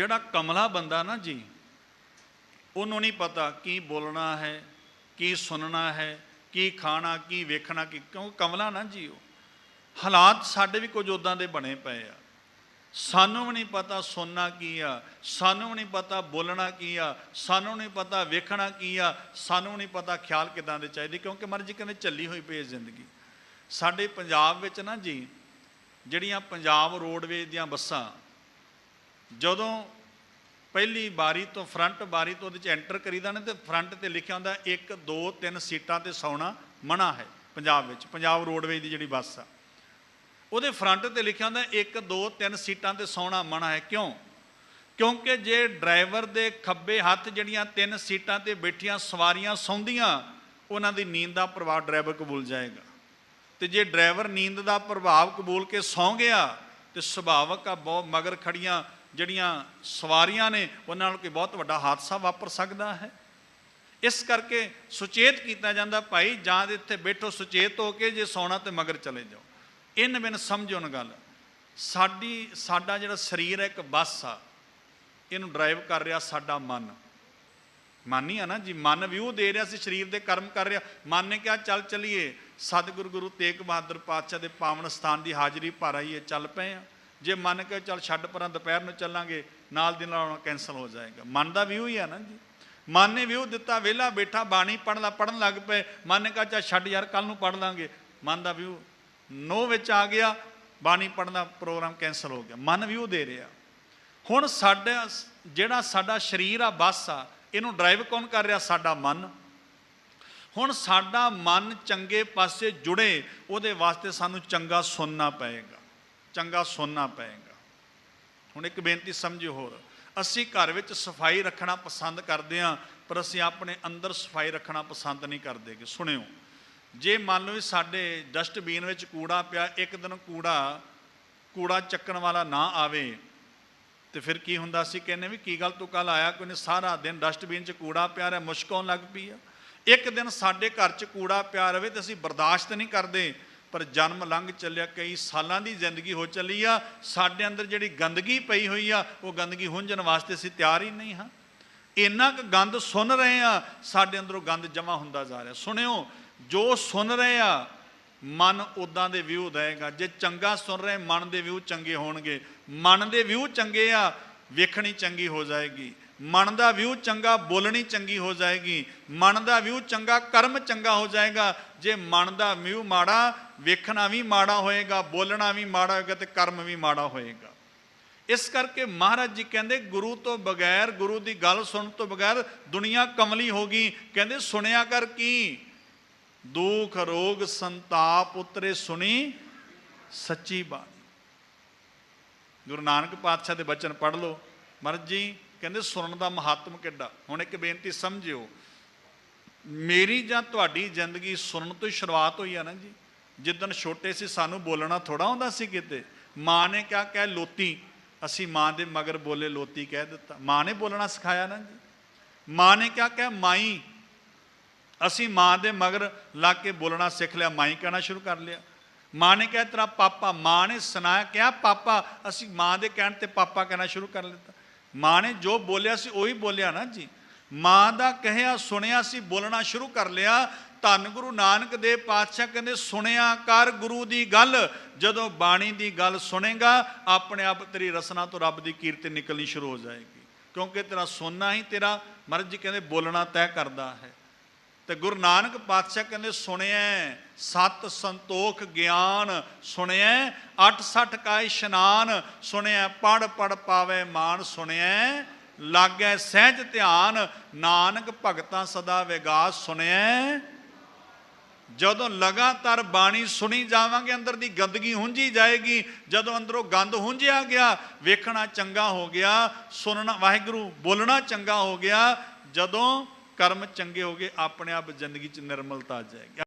ਜਿਹੜਾ ਕਮਲਾ ਬੰਦਾ ਨਾ ਜੀ, ਉਹਨੂੰ ਨਹੀਂ ਪਤਾ ਕੀ ਬੋਲਣਾ ਹੈ, ਕੀ ਸੁਣਨਾ ਹੈ, ਕੀ ਖਾਣਾ, ਕੀ ਵੇਖਣਾ, ਕੀ ਕਿਉਂ ਕਮਲਾ ਨਾ ਜੀ ਉਹ। ਹਾਲਾਤ ਸਾਡੇ ਵੀ ਕੁਝ ਉਦਾਂ ਦੇ ਬਣੇ ਪਏ ਆ। ਸਾਨੂੰ ਵੀ ਨਹੀਂ ਪਤਾ ਸੁਣਨਾ ਕੀ ਆ, ਸਾਨੂੰ ਵੀ ਨਹੀਂ ਪਤਾ ਬੋਲਣਾ ਕੀ ਆ, ਸਾਨੂੰ ਨਹੀਂ ਪਤਾ ਵੇਖਣਾ ਕੀ ਆ, ਸਾਨੂੰ ਨਹੀਂ ਪਤਾ ਖਿਆਲ ਕਿਦਾਂ ਦੇ ਚਾਹੀਦੇ, ਕਿਉਂਕਿ ਮਰਜ਼ੀ ਕਹਿੰਦੇ ਚੱਲੀ ਹੋਈ ਪਈ ਜ਼ਿੰਦਗੀ। ਸਾਡੇ ਪੰਜਾਬ ਵਿੱਚ ਨਾ ਜੀ, ਜਿਹੜੀਆਂ ਪੰਜਾਬ ਰੋਡਵੇਜ਼ ਦੀਆਂ ਬੱਸਾਂ ਜਦੋਂ ਪਹਿਲੀ ਬਾਰੀ ਤੋਂ ਫਰੰਟ ਬਾਰੀ ਤੋਂ ਉਹਦੇ ਚ ਐਂਟਰ ਕਰੀਦਾ ਨੇ ਤੇ ਫਰੰਟ ਤੇ ਲਿਖਿਆ ਹੁੰਦਾ 1 2 3 ਸੀਟਾਂ ਤੇ ਸੌਣਾ ਮਨਾ ਹੈ ਪੰਜਾਬ ਵਿੱਚ, ਪੰਜਾਬ ਰੋਡਵੇਜ਼ ਦੀ ਜਿਹੜੀ ਬੱਸ ਆ। ਉਹਦੇ ਫਰੰਟ ਤੇ ਲਿਖਿਆ ਹੁੰਦਾ 1 2 3 ਸੀਟਾਂ ਤੇ ਸੌਣਾ ਮਨਾ ਹੈ। ਕਿਉਂ? ਕਿਉਂਕਿ ਜੇ ਡਰਾਈਵਰ ਦੇ ਖੱਬੇ ਹੱਥ ਜਿਹੜੀਆਂ ਤਿੰਨ ਸੀਟਾਂ ਤੇ ਬੈਠੀਆਂ ਸਵਾਰੀਆਂ ਸੌਂਦੀਆਂ, ਉਹਨਾਂ ਦੀ ਨੀਂਦ ਦਾ ਪ੍ਰਭਾਵ ਡਰਾਈਵਰ ਕਬੂਲ ਜਾਏਗਾ। ਤੇ ਜੇ ਡਰਾਈਵਰ ਨੀਂਦ ਦਾ ਪ੍ਰਭਾਵ ਕਬੂਲ ਕੇ ਸੌਂ ਗਿਆ, ਤੇ ਸੁਭਾਵਕ ਆ ਬਹੁਤ ਮਗਰ ਖੜੀਆਂ ਜਿਹੜੀਆਂ ਸਵਾਰੀਆਂ ਨੇ, ਉਹਨਾਂ ਨਾਲ ਕੋਈ ਬਹੁਤ ਵੱਡਾ ਹਾਦਸਾ ਵਾਪਰ ਸਕਦਾ ਹੈ। ਇਸ ਕਰਕੇ ਸੁਚੇਤ ਕੀਤਾ ਜਾਂਦਾ, ਭਾਈ, ਜਾਂ ਦੇ ਇੱਥੇ ਬੈਠੋ ਸੁਚੇਤ ਹੋ ਕੇ, ਜੇ ਸੌਣਾ ਤੇ ਮਗਰ ਚਲੇ ਜਾਓ। ਇਨ ਬਿਨ ਸਮਝੋ ਗੱਲ। ਸਾਡੀ, ਸਾਡਾ ਜਿਹੜਾ ਸਰੀਰ ਹੈ, ਇੱਕ ਬੱਸ ਆ। ਇਹਨੂੰ ਡਰਾਈਵ ਕਰ ਰਿਹਾ ਸਾਡਾ ਮਨ। ਮਨ ਹੀ ਆ ਨਾ, ਜੀ, ਮਨ ਵਿਊ ਦੇ ਰਿਹਾ ਸੀ, ਸਰੀਰ ਦੇ ਕਰਮ ਕਰ ਰਿਹਾ। ਮਨ ਨੇ ਕਿਹਾ, ਚੱਲ ਚਲੀਏ। ਸਤਿਗੁਰੂ ਗੁਰੂ ਤੇਗ ਬਹਾਦਰ ਪਾਤਸ਼ਾਹ ਦੇ ਪਾਵਨ ਸਥਾਨ ਦੀ ਹਾਜ਼ਰੀ ਭਰ ਆਈਏ, ਚੱਲ ਪਏ ਆ। ਜੇ ਮੰਨ ਕੇ ਚੱਲ ਛੱਡ ਪਰਾਂ ਦੁਪਹਿਰ ਨੂੰ ਚੱਲਾਂਗੇ, ਨਾਲ ਦੀ ਨਾਲ ਕੈਨਸਲ ਹੋ ਜਾਏਗਾ। ਮਨ ਦਾ ਵਿਊ ਹੀ ਆ ਨਾ ਜੀ। ਮਨ ਨੇ ਵਿਊ ਦਿੱਤਾ, ਵਿਹਲਾ ਬੈਠਾ, ਬਾਣੀ ਪੜਨ ਦਾ ਪੜਨ ਲੱਗ ਪਏ। ਮਨ ਨੇ ਕਿਹਾ, ਚੱਲ ਛੱਡ ਯਾਰ ਕੱਲ ਨੂੰ ਪੜ ਲਾਂਗੇ। ਮਨ ਦਾ ਵਿਊ ਨੋ ਵਿੱਚ ਆ ਗਿਆ, ਬਾਣੀ ਪੜਨ ਦਾ ਪ੍ਰੋਗਰਾਮ ਕੈਨਸਲ ਹੋ ਗਿਆ। ਮਨ ਵਿਊ ਦੇ ਰਿਹਾ। ਹੁਣ ਸਾਡਾ ਜਿਹੜਾ ਸਾਡਾ ਸਰੀਰ ਆ, ਬੱਸ ਆ, ਇਹਨੂੰ ਡਰਾਈਵ ਕੌਣ ਕਰ ਰਿਹਾ? ਸਾਡਾ ਮਨ। ਹੁਣ ਸਾਡਾ ਮਨ ਚੰਗੇ ਪਾਸੇ ਜੁੜੇ, ਉਹਦੇ ਵਾਸਤੇ ਸਾਨੂੰ ਚੰਗਾ ਸੁਣਨਾ ਪਏਗਾ। ਚੰਗਾ ਸੁਣਨਾ ਪਏਗਾ। ਹੁਣ ਇੱਕ ਬੇਨਤੀ ਸਮਝਿਓ ਹੋਰ। ਅਸੀਂ ਘਰ ਵਿੱਚ ਸਫ਼ਾਈ ਰੱਖਣਾ ਪਸੰਦ ਕਰਦੇ ਹਾਂ, ਪਰ ਅਸੀਂ ਆਪਣੇ ਅੰਦਰ ਸਫ਼ਾਈ ਰੱਖਣਾ ਪਸੰਦ ਨਹੀਂ ਕਰਦੇ ਕਿ ਸੁਣਿਓ। ਜੇ ਮੰਨ ਲਓ ਵੀ ਸਾਡੇ ਡਸਟਬੀਨ ਵਿੱਚ ਕੂੜਾ ਪਿਆ, ਇੱਕ ਦਿਨ ਕੂੜਾ ਕੂੜਾ ਚੱਕਣ ਵਾਲਾ ਨਾ ਆਵੇ, ਤੇ ਫਿਰ ਕੀ ਹੁੰਦਾ? ਸੀ ਕਹਿੰਨੇ ਵੀ ਕੀ ਗੱਲ ਤੂੰ ਕੱਲ ਆਇਆ? ਕੋਈ ਨਹੀਂ ਸਾਰਾ ਦਿਨ ਡਸਟਬੀਨ 'ਚ ਕੂੜਾ ਪਿਆ ਰਿਹਾ, ਮੁਸ਼ਕ ਆਉਣ ਲੱਗ ਪਈ ਆ। ਇੱਕ ਦਿਨ ਸਾਡੇ ਘਰ 'ਚ ਕੂੜਾ ਪਿਆ ਰਵੇ ਤੇ ਅਸੀਂ ਬਰਦਾਸ਼ਤ ਨਹੀਂ ਕਰਦੇ। ਪਰ ਜਨਮ ਲੰਘ ਚੱਲਿਆ, ਕਈ ਸਾਲਾਂ ਦੀ ਜ਼ਿੰਦਗੀ ਹੋ ਚੱਲੀ ਆ, ਸਾਡੇ ਅੰਦਰ ਜਿਹੜੀ ਗੰਦਗੀ ਪਈ ਹੋਈ ਆ, ਉਹ ਗੰਦਗੀ ਹੁੰਝਣ ਵਾਸਤੇ ਅਸੀਂ ਤਿਆਰ ਹੀ ਨਹੀਂ ਹਾਂ। ਇੰਨਾ ਕੁ ਗੰਦ ਸੁਣ ਰਹੇ ਆ, ਸਾਡੇ ਅੰਦਰੋਂ ਗੰਦ ਜਮਾ ਹੁੰਦਾ ਜਾ ਰਿਹਾ। ਸੁਣਿਓ, ਜੋ ਸੁਣ ਰਹੇ ਆ, ਮਨ ਉਦਾਂ ਦੇ ਵਿਊ ਦੇਗਾ ਜੇ ਚੰਗਾ ਸੁਣ ਰਹੇ, ਮਨ ਦੇ ਵਿਊ ਚੰਗੇ ਹੋਣਗੇ। ਮਨ ਦੇ ਵਿਊ ਚੰਗੇ ਆ, ਵੇਖਣੀ ਚੰਗੀ ਹੋ ਜਾਏਗੀ। ਮਨ ਦਾ ਵਿਊ ਚੰਗਾ ਬੋਲਣੀ ਚੰਗੀ ਹੋ ਜਾਏਗੀ, ਮਨ ਦਾ ਵਿਊ ਚੰਗਾ ਕਰਮ ਚੰਗਾ ਹੋ ਜਾਏਗਾ, ਜੇ ਮਨ ਦਾ ਵਿਊ ਮਾੜਾ, ਵੇਖਣਾ ਵੀ ਮਾੜਾ ਹੋਏਗਾ, ਬੋਲਣਾ ਵੀ ਮਾੜਾ ਹੋਏਗਾ ਤੇ ਕਰਮ ਵੀ ਮਾੜਾ ਹੋਏਗਾ। ਇਸ ਕਰਕੇ ਮਹਾਰਾਜ ਜੀ ਕਹਿੰਦੇ, ਗੁਰੂ ਤੋਂ ਬਗੈਰ, ਗੁਰੂ ਦੀ ਗੱਲ ਸੁਣਨ ਤੋਂ ਬਗੈਰ ਦੁਨੀਆ ਕਮਲੀ ਹੋ ਗਈ। ਕਹਿੰਦੇ, ਸੁਣਿਆ ਕਰ ਕੀ? ਦੁੱਖ, ਰੋਗ, ਸੰਤਾਪ ਉਤਰੇ ਸੁਣੀ ਸੱਚੀ ਬਾਣੀ। ਗੁਰੂ ਨਾਨਕ ਪਾਤਸ਼ਾਹ ਦੇ ਬਚਨ ਪੜ੍ਹ ਲਓ। ਮਹਾਰਾਜ ਜੀ ਕਹਿੰਦੇ ਸੁਣਨ ਦਾ ਮਹੱਤਵ ਕਿੱਡਾ। ਹੁਣ ਇੱਕ ਬੇਨਤੀ ਸਮਝਿਓ, ਮੇਰੀ ਜਾਂ ਤੁਹਾਡੀ ਜ਼ਿੰਦਗੀ ਸੁਣਨ ਤੋਂ ਹੀ ਸ਼ੁਰੂਆਤ ਹੋਈ ਆ ਨਾ ਜੀ। ਜਿੱਦਣ ਛੋਟੇ ਸੀ ਸਾਨੂੰ ਬੋਲਣਾ ਥੋੜਾ ਹੁੰਦਾ ਸੀ ਕਿਤੇ। ਮਾਂ ਨੇ ਕਿਹਾ, ਕਹਿ ਲੋਤੀ। ਅਸੀਂ ਮਾਂ ਦੇ ਮਗਰ ਬੋਲੇ, ਲੋਤੀ ਕਹਿ ਦਿੱਤਾ। ਮਾਂ ਨੇ ਬੋਲਣਾ ਸਿਖਾਇਆ ਨਾ ਜੀ। ਮਾਂ ਨੇ ਕਿਹਾ, ਕਹਿ ਮਾਈ, ਅਸੀਂ ਮਾਂ ਦੇ ਮਗਰ ਲੱਗ ਕੇ ਬੋਲਣਾ ਸਿੱਖ ਲਿਆ, ਮਾਈ ਕਹਿਣਾ ਸ਼ੁਰੂ ਕਰ ਲਿਆ। ਮਾਂ ਨੇ ਕਿਹਾ, ਤੇਰਾ ਪਾਪਾ। ਮਾਂ ਨੇ ਸੁਣਾਇਆ, ਕਿਹਾ, ਪਾਪਾ, ਅਸੀਂ ਮਾਂ ਦੇ ਕਹਿਣ ਤੇ ਪਾਪਾ ਕਹਿਣਾ ਸ਼ੁਰੂ ਕਰ ਲਿੱਤਾ। ਮਾਂ ਨੇ ਜੋ ਬੋਲਿਆ ਸੀ ਉਹੀ ਬੋਲਿਆ ਨਾ ਜੀ। ਮਾਂ ਦਾ ਕਹਿਆ, ਸੁਣਿਆ ਸੀ, ਬੋਲਣਾ ਸ਼ੁਰੂ ਕਰ ਲਿਆ। ਧੰਨ ਗੁਰੂ ਨਾਨਕ ਦੇਵ ਪਾਤਸ਼ਾਹ ਕਹਿੰਦੇ, ਸੁਣਿਆ ਕਰ ਗੁਰੂ ਦੀ ਗੱਲ, ਜਦੋਂ ਬਾਣੀ ਦੀ ਗੱਲ ਸੁਣੇਗਾ, ਆਪਣੇ ਆਪ ਤੇਰੀ ਰਸਨਾ ਤੋਂ ਰੱਬ ਦੀ ਕੀਰਤੀ ਨਿਕਲਣੀ ਸ਼ੁਰੂ ਹੋ ਜਾਏਗੀ। ਕਿਉਂਕਿ ਤੇਰਾ ਸੁਣਨਾ ਹੀ ਤੇਰਾ ਮਰਜ਼ ਜੀ ਕਹਿੰਦੇ, ਬੋਲਣਾ ਤੈਅ ਕਰਦਾ ਹੈ। ਤੇ ਗੁਰੂ ਨਾਨਕ ਪਾਤਸ਼ਾਹ ਕਹਿੰਦੇ ਸੁਣਿਆ ਸਤ ਸੰਤੋਖ ਗਿਆਨ ਸੁਣਿਆ 86 ਕਾ ਇਸ਼ਨਾਨ ਸੁਣਿਆ ਪੜ ਪੜ ਪਾਵੇ ਮਾਨ ਸੁਣਿਆ ਲਾਗੈ ਸਹਿਜ ਧਿਆਨ, ਨਾਨਕ ਭਗਤਾਂ ਸਦਾ ਵਿਗਾਸ ਸੁਣਿਆ ਜਦੋਂ ਲਗਾਤਾਰ ਬਾਣੀ ਸੁਣੀ ਜਾਵਾਂਗੇ, ਅੰਦਰ ਦੀ ਗੰਦਗੀ ਹੁੰਝੀ ਜਾਏਗੀ, ਜਦੋਂ ਅੰਦਰੋਂ ਗੰਦ ਹੁੰਝਿਆ ਗਿਆ, ਵੇਖਣਾ ਚੰਗਾ ਹੋ ਗਿਆ, ਸੁਣਨਾ, ਵਾਹਿਗੁਰੂ ਬੋਲਣਾ ਚੰਗਾ ਹੋ ਗਿਆ, ਜਦੋਂ ਕਰਮ ਚੰਗੇ ਹੋ ਗਏ ਆਪਣੇ ਆਪ ਜ਼ਿੰਦਗੀ 'ਚ ਨਿਰਮਲਤਾ ਆ ਜਾਏਗੀ।